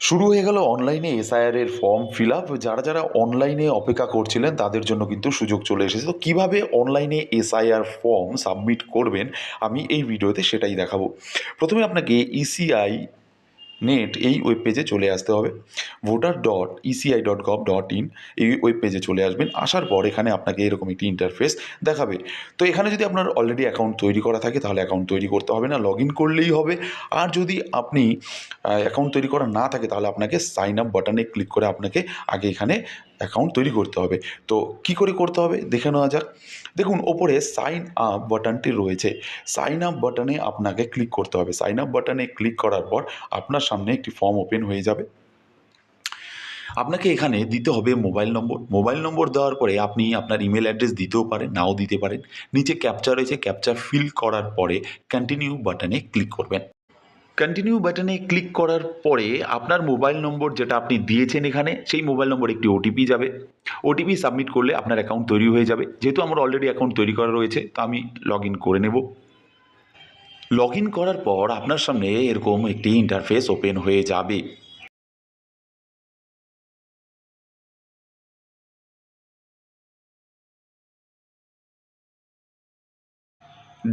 শুরু হয়ে গেল অনলাইনে এসআইআর এর ফর্ম ফিল আপ যারা যারা অনলাইনে অপেক্ষা করছিলেন, তাদের জন্য কিন্তু সুযোগ চলে এসেছে। তো কীভাবে অনলাইনে এসআইআর ফর্ম সাবমিট করবেন, আমি এই ভিডিওতে সেটাই দেখাবো। প্রথমে আপনাকে ইসিআই নেট এই ওয়েব পেজে চলে আসতে হবে। Voter dot ECI dot gov dot in এই ওয়েব পেজে চলে আসবেন। আসার পর এখানে আপনাকে এরকম একটি ইন্টারফেস দেখাবে। তো এখানে যদি আপনার অলরেডি অ্যাকাউন্ট তৈরি করা থাকে, তাহলে অ্যাকাউন্ট তৈরি করতে হবে না লগ ইন করলেই হবে। আর যদি আপনি অ্যাকাউন্ট তৈরি করা না থাকে, তাহলে আপনাকে সাইন আপ বাটনে ক্লিক করে আপনাকে আগে এখানে অ্যাকাউন্ট তৈরি করতে হবে। তো কি করে করতে হবে? দেখে নেওয়া যাক। দেখুন, ওপরে সাইন আপ বাটনটি রয়েছে। সাইন আপ বাটনে আপনাকে ক্লিক করতে হবে। সাইন আপ বাটনে ক্লিক করার পর আপনার সামনে একটি ফর্ম ওপেন হয়ে যাবে। আপনাকে এখানে দিতে হবে মোবাইল নম্বর মোবাইল নম্বর দেওয়ার পরে আপনি আপনার ইমেল অ্যাড্রেস দিতেও পারেন, নাও দিতে পারেন। নিচে ক্যাপচা রয়েছে। ক্যাপচা ফিল করার পরে কন্টিনিউ বাটনে ক্লিক করবেন। কন্টিনিউ বাটনে ক্লিক করার পরে আপনার মোবাইল নম্বর যেটা আপনি দিয়েছেন এখানে, সেই মোবাইল নম্বর একটি ওটিপি যাবে। ওটিপি সাবমিট করলে আপনার অ্যাকাউন্ট তৈরি হয়ে যাবে। যেহেতু আমার অলরেডি অ্যাকাউন্ট তৈরি করা রয়েছে, তো আমি লগ ইন করে নেব। লগ ইন করার পর আপনার সামনে এরকম একটি ইন্টারফেস ওপেন হয়ে যাবে।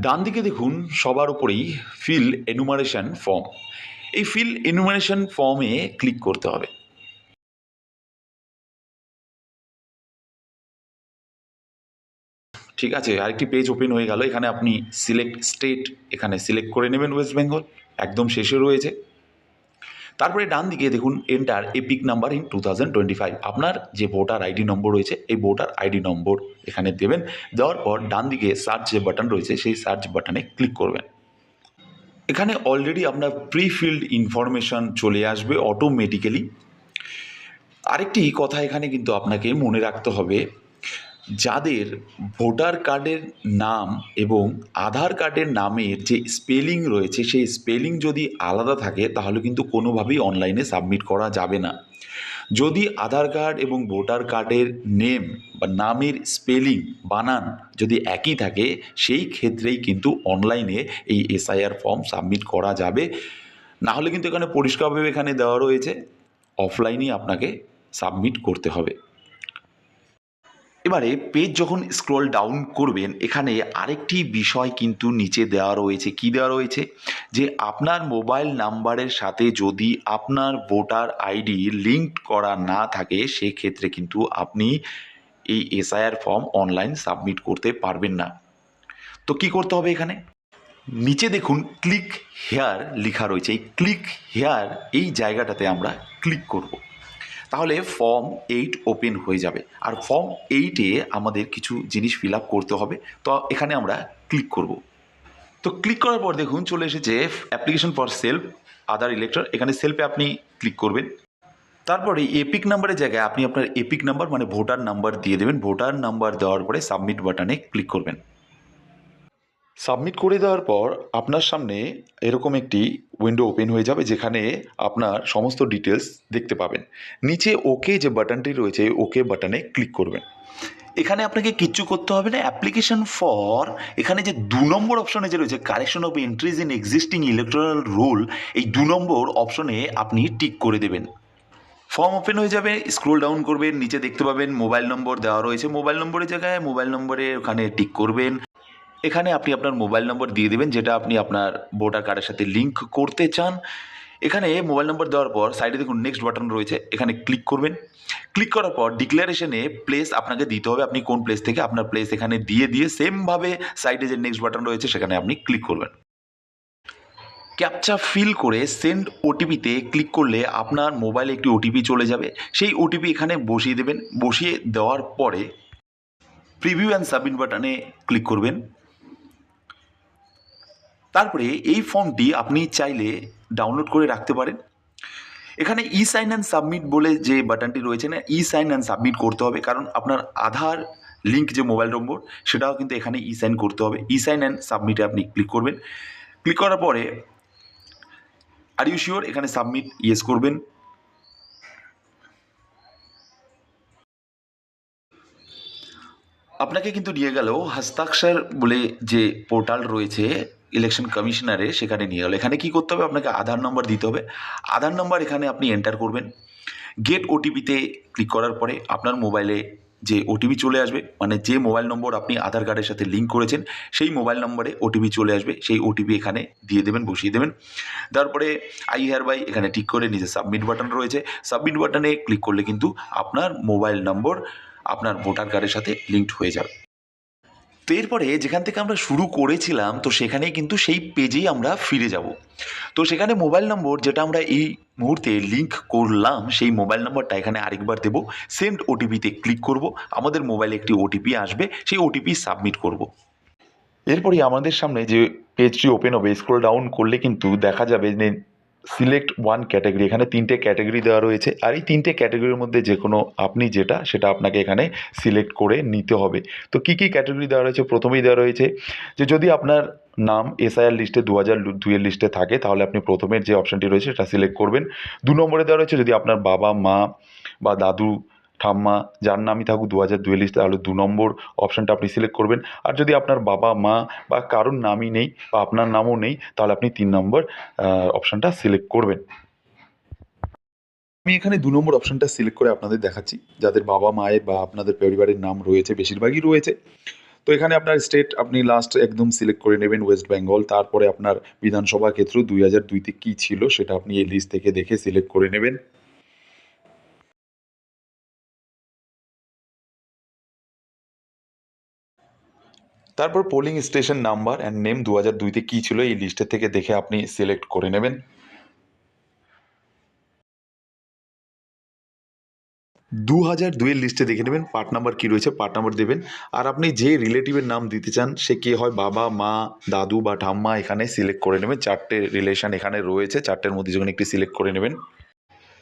ডান দিকে দেখুন, সবার উপরেই ফিল এনুমারেশন ফর্ম এই ফিল এনুমারেশন ফর্মে ক্লিক করতে হবে। ঠিক আছে, আরেকটি পেজ ওপেন হয়ে গেল। এখানে আপনি সিলেক্ট স্টেট এখানে সিলেক্ট করে নেবেন ওয়েস্ট বেঙ্গল একদম শেষে রয়েছে। তারপরে ডান দিকে দেখুন enter EPIC number into আপনার যে ভোটার আইডি নম্বর রয়েছে, এই ভোটার আইডি নম্বর এখানে দেবেন, দেওয়ার পর ডান দিকে সার্চ যে বাটন রয়েছে, সেই সার্চ বাটনে ক্লিক করবেন। এখানে অলরেডি আপনার প্রি ফিল্ড ইনফরমেশন চলে আসবে অটোমেটিক্যালি আরেকটি কথা এখানে কিন্তু আপনাকে মনে রাখতে হবে যাদের ভোটার কার্ডের নাম এবং আধার কার্ডের নামের যে স্পেলিং রয়েছে, সেই স্পেলিং যদি আলাদা থাকে, তাহলে কিন্তু কোনোভাবেই অনলাইনে সাবমিট করা যাবে না। যদি আধার কার্ড এবং ভোটার কার্ডের নেম বা নামের স্পেলিং বানান যদি একই থাকে, সেই ক্ষেত্রেই কিন্তু অনলাইনে এই এসআইআর ফর্ম সাবমিট করা যাবে। না হলে কিন্তু এখানে পরিষ্কারভাবে এখানে দেওয়া রয়েছে, অফলাইনেই আপনাকে সাবমিট করতে হবে। এবারে পেজ যখন স্ক্রল ডাউন করবেন, এখানে আরেকটি বিষয় কিন্তু নিচে দেওয়া রয়েছে। কি দেওয়া রয়েছে? যে আপনার মোবাইল নাম্বারের সাথে যদি আপনার ভোটার আইডি লিঙ্কড করা না থাকে, সেক্ষেত্রে কিন্তু আপনি এই এসআইআর ফর্ম অনলাইন সাবমিট করতে পারবেন না। তো কি করতে হবে এখানে? নিচে দেখুন ক্লিক হেয়ার লেখা রয়েছে। এই ক্লিক হেয়ার এই জায়গাটাতে আমরা ক্লিক করব। তাহলে ফর্ম এইট ওপেন হয়ে যাবে। আর ফর্ম এইটে আমাদের কিছু জিনিস ফিল করতে হবে। তো এখানে আমরা ক্লিক করব। তো ক্লিক করার পর দেখুন চলে এসেছে application for self other elector এখানে সেলফে আপনি ক্লিক করবেন। তারপরে এপিক নাম্বারের জায়গায় আপনি আপনার এপিক নাম্বার মানে ভোটার নাম্বার দিয়ে দেবেন। ভোটার নাম্বার দেওয়ার পরে সাবমিট বাটনে ক্লিক করবেন। সাবমিট করে দেওয়ার পর আপনার সামনে এরকম একটি উইন্ডো ওপেন হয়ে যাবে যেখানে আপনার সমস্ত ডিটেলস দেখতে পাবেন। নিচে ওকে যে বাটনটি রয়েছে ওকে বাটনে ক্লিক করবেন। এখানে আপনাকে কিচ্ছু করতে হবে না। অ্যাপ্লিকেশন ফর এখানে যে দু নম্বর অপশনে যে রয়েছে correction of entries in existing electoral roll এই দু নম্বর অপশনে আপনি টিক করে দেবেন। ফর্ম ওপেন হয়ে যাবে স্ক্রোল ডাউন করবেন, নিচে দেখতে পাবেন মোবাইল নম্বর দেওয়া রয়েছে। মোবাইল নম্বরের জায়গায় মোবাইল নম্বরে ওখানে টিক করবেন। এখানে আপনি আপনার মোবাইল নম্বর দিয়ে দেবেন, যেটা আপনি আপনার ভোটার কার্ডের সাথে লিঙ্ক করতে চান। এখানে মোবাইল নম্বর দেওয়ার পর সাইডে দেখুন নেক্সট বাটন রয়েছে, এখানে ক্লিক করবেন। ক্লিক করার পর ডিক্লারেশনে প্লেস আপনাকে দিতে হবে, আপনি কোন প্লেস থেকে আপনার প্লেস এখানে দিয়ে দিয়ে সেমভাবে সাইডে যে নেক্সট বাটন রয়েছে, সেখানে আপনি ক্লিক করবেন। ক্যাপচা ফিল করে সেন্ড ওটিপিতে ক্লিক করলে আপনার মোবাইলে একটি ওটিপি চলে যাবে। সেই ওটিপি এখানে বসিয়ে দেবেন। বসিয়ে দেওয়ার পরে প্রিভিউ অ্যান্ড সাবমিট বাটনে ক্লিক করবেন। তারপরে এই ফর্মটি আপনি চাইলে ডাউনলোড করে রাখতে পারেন। এখানে ই সাইন অ্যান্ড সাবমিট বলে যে বাটনটি রয়েছে না ই সাইন অ্যান্ড সাবমিট করতে হবে, কারণ আপনার আধার লিঙ্ক যে মোবাইল নম্বর, সেটাও কিন্তু এখানে ই সাইন করতে হবে। ই সাইন অ্যান্ড সাবমিটে আপনি ক্লিক করবেন। ক্লিক করার পরে আর ইউ শিওর এখানে সাবমিট ইয়েস করবেন। আপনাকে কিন্তু নিয়ে গেল হস্তাক্ষর বলে যে পোর্টাল রয়েছে ইলেকশন কমিশনারে সেখানে নিয়ে গেল। এখানে কি করতে হবে? আপনাকে আধার নম্বর দিতে হবে। আধার নম্বর এখানে আপনি এন্টার করবেন। গেট ওটিপিতে ক্লিক করার পরে আপনার মোবাইলে যে ওটিপি চলে আসবে মানে যে মোবাইল নম্বর আপনি আধার কার্ডের সাথে লিঙ্ক করেছেন, সেই মোবাইল নম্বরে ওটিপি চলে আসবে। সেই ওটিপি এখানে দিয়ে দেবেন, বসিয়ে দেবেন। তারপরে আই হেয়ার বাই এখানে ঠিক করে নিজে সাবমিট বাটন রয়েছে। সাবমিট বাটনে ক্লিক করলে কিন্তু আপনার মোবাইল নম্বর আপনার ভোটার কার্ডের সাথে লিঙ্কড হয়ে যাবে। তো এরপরে যেখান থেকে আমরা শুরু করেছিলাম, তো সেখানে কিন্তু সেই পেজেই আমরা ফিরে যাব। তো সেখানে মোবাইল নম্বর যেটা আমরা এই মুহূর্তে লিঙ্ক করলাম, সেই মোবাইল নম্বরটা এখানে আরেকবার দেবো। সেন্ড ওটিপিতে ক্লিক করব। আমাদের মোবাইলে একটি ওটিপি আসবে, সেই ওটিপি সাবমিট করব। এরপরই আমাদের সামনে যে পেজটি ওপেন হবে স্ক্রল ডাউন করলে কিন্তু দেখা যাবে সিলেক্ট ওয়ান ক্যাটাগরি এখানে তিনটে ক্যাটাগরি দেওয়া রয়েছে। আর এই তিনটে ক্যাটাগরির মধ্যে যে কোনো আপনি যেটা, সেটা আপনাকে এখানে সিলেক্ট করে নিতে হবে। তো কী কী ক্যাটাগরি দেওয়া রয়েছে? প্রথমেই দেওয়া রয়েছে যে, যদি আপনার নাম এসআইআর লিস্টে দু হাজার দুইয়ের লিস্টে থাকে, তাহলে আপনি প্রথমের যে অপশানটি রয়েছে, সেটা সিলেক্ট করবেন। দু নম্বরে দেওয়া রয়েছে যদি আপনার বাবা, মা বা দাদু ঠাম্মা যার নামই থাকুক দু হাজার লিস্টে, তাহলে দু নম্বর অপশানটা আপনি সিলেক্ট করবেন। আর যদি আপনার বাবা, মা বা কারোর নামই নেই বা আপনার নামও নেই, তাহলে আপনি তিন নম্বর অপশানটা সিলেক্ট করবেন। আমি এখানে দু নম্বর অপশানটা সিলেক্ট করে আপনাদের দেখাচ্ছি। যাদের বাবা, মায়ের বা আপনাদের পরিবারের নাম রয়েছে, বেশিরভাগই রয়েছে। তো এখানে আপনার স্টেট আপনি লাস্ট একদম সিলেক্ট করে নেবেন ওয়েস্ট বেঙ্গল তারপরে আপনার বিধানসভা ক্ষেত্র দুই হাজার দুইতে কী ছিল, সেটা আপনি এই লিস্ট থেকে দেখে সিলেক্ট করে নেবেন। তারপর polling station number and name দু হাজার দুইতে কী ছিল এই লিস্টের থেকে দেখে আপনি সিলেক্ট করে নেবেন। দু হাজার দুইয়ের লিস্টে দেখে নেবেন পার্ট নাম্বার কী রয়েছে পার্ট নাম্বার দেবেন। আর আপনি যে রিলেটিভের নাম দিতে চান, সে কে হয়, বাবা, মা, দাদু বা ঠাম্মা, এখানে সিলেক্ট করে নেবেন। চারটে রিলেশন এখানে রয়েছে, চারটের মধ্যে যখন একটি সিলেক্ট করে নেবেন।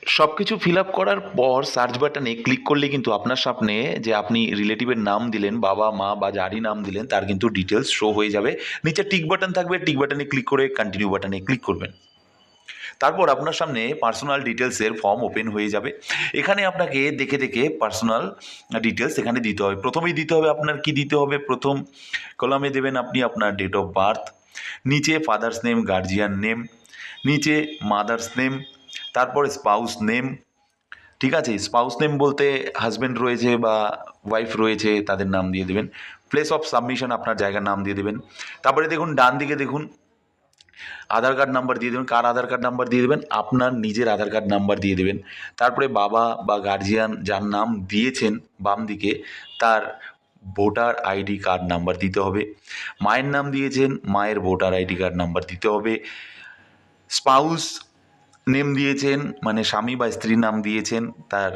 সব কিছু ফিল আপ করার পর সার্চ বাটনে ক্লিক করলে কিন্তু আপনার সামনে যে আপনি রিলেটিভের নাম দিলেন, বাবা, মা বা যারই নাম দিলেন, তার কিন্তু ডিটেলস শো হয়ে যাবে। নিচে টিক বাটন থাকবে টিক বাটনে ক্লিক করে কন্টিনিউ বাটনে ক্লিক করবেন। তারপর আপনার সামনে পার্সোনাল ডিটেলসের ফর্ম ওপেন হয়ে যাবে। এখানে আপনাকে দেখে দেখে পার্সোনাল ডিটেলস এখানে দিতে হবে। প্রথমেই দিতে হবে আপনার কি দিতে হবে? প্রথম কলামে দেবেন আপনি আপনার ডেট অফ বার্থ নিচে ফাদার্স নেম গার্জিয়ান নেম নিচে মাদার্স নেম তারপরে স্পাউস নেম ঠিক আছে? স্পাউস নেম বলতে হাজব্যান্ড রয়েছে বা ওয়াইফ রয়েছে, তাদের নাম দিয়ে দেবেন। প্লেস অফ সাবমিশন আপনার জায়গার নাম দিয়ে দেবেন। তারপরে দেখুন, ডান দিকে দেখুন, আধার কার্ড নাম্বার দিয়ে দেবেন। কার আধার কার্ড নাম্বার দিয়ে দেবেন? আপনার নিজের আধার কার্ড নাম্বার দিয়ে দেবেন। তারপরে বাবা বা গার্জিয়ান যার নাম দিয়েছেন বাম দিকে, তার ভোটার আইডি কার্ড নাম্বার দিতে হবে। মায়ের নাম দিয়েছেন, মায়ের ভোটার আইডি কার্ড নাম্বার দিতে হবে। স্পাউস নেম দিয়েছেন মানে স্বামী বা স্ত্রীর নাম দিয়েছেন, তার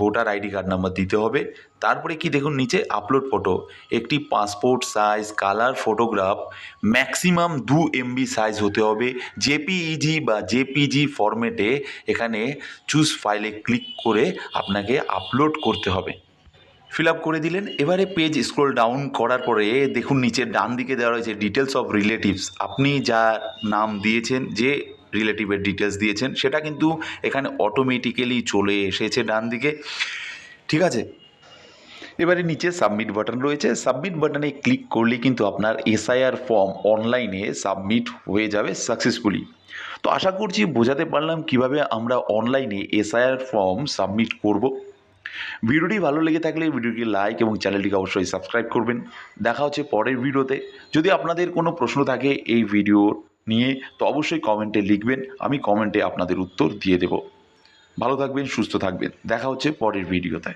ভোটার আইডি কার্ড নাম্বার দিতে হবে। তারপরে কি দেখুন, নিচে আপলোড ফটো একটি passport size colour photograph maximum দু এমবি সাইজ হতে হবে। জেপিইজি বা জেপিজি ফরম্যাটে এখানে চুজ ফাইলে ক্লিক করে আপনাকে আপলোড করতে হবে। ফিল আপ করে দিলেন, এবারে পেজ স্ক্রল ডাউন করার পরে দেখুন, নিচে ডান দিকে দেওয়া রয়েছে ডিটেলস অফ রিলেটিভস আপনি যা নাম দিয়েছেন, যে রিলেটিভের ডিটেলস দিয়েছেন। সেটা কিন্তু এখানে অটোমেটিক্যালি চলে এসেছে ডান দিকে। ঠিক আছে? এবারে নিচে সাবমিট বাটন রয়েছে। সাবমিট বাটনে ক্লিক করলে কিন্তু আপনার এসআইআর ফর্ম অনলাইনে সাবমিট হয়ে যাবে সাকসেসফুলি তো আশা করছি বোঝাতে পারলাম কীভাবে আমরা অনলাইনে এসআইআর ফর্ম সাবমিট করব। ভিডিওটি ভালো লেগে থাকলে ভিডিওটি লাইক এবং চ্যানেলটিকে অবশ্যই সাবস্ক্রাইব করবেন। দেখা হচ্ছে পরের ভিডিওতে। যদি আপনাদের কোনো প্রশ্ন থাকে এই ভিডিও নিয়ে, তো অবশ্যই কমেন্টে লিখবেন, আমি কমেন্টে আপনাদের উত্তর দিয়ে দেব। ভালো থাকবেন, সুস্থ থাকবেন। দেখা হচ্ছে পরের ভিডিওতে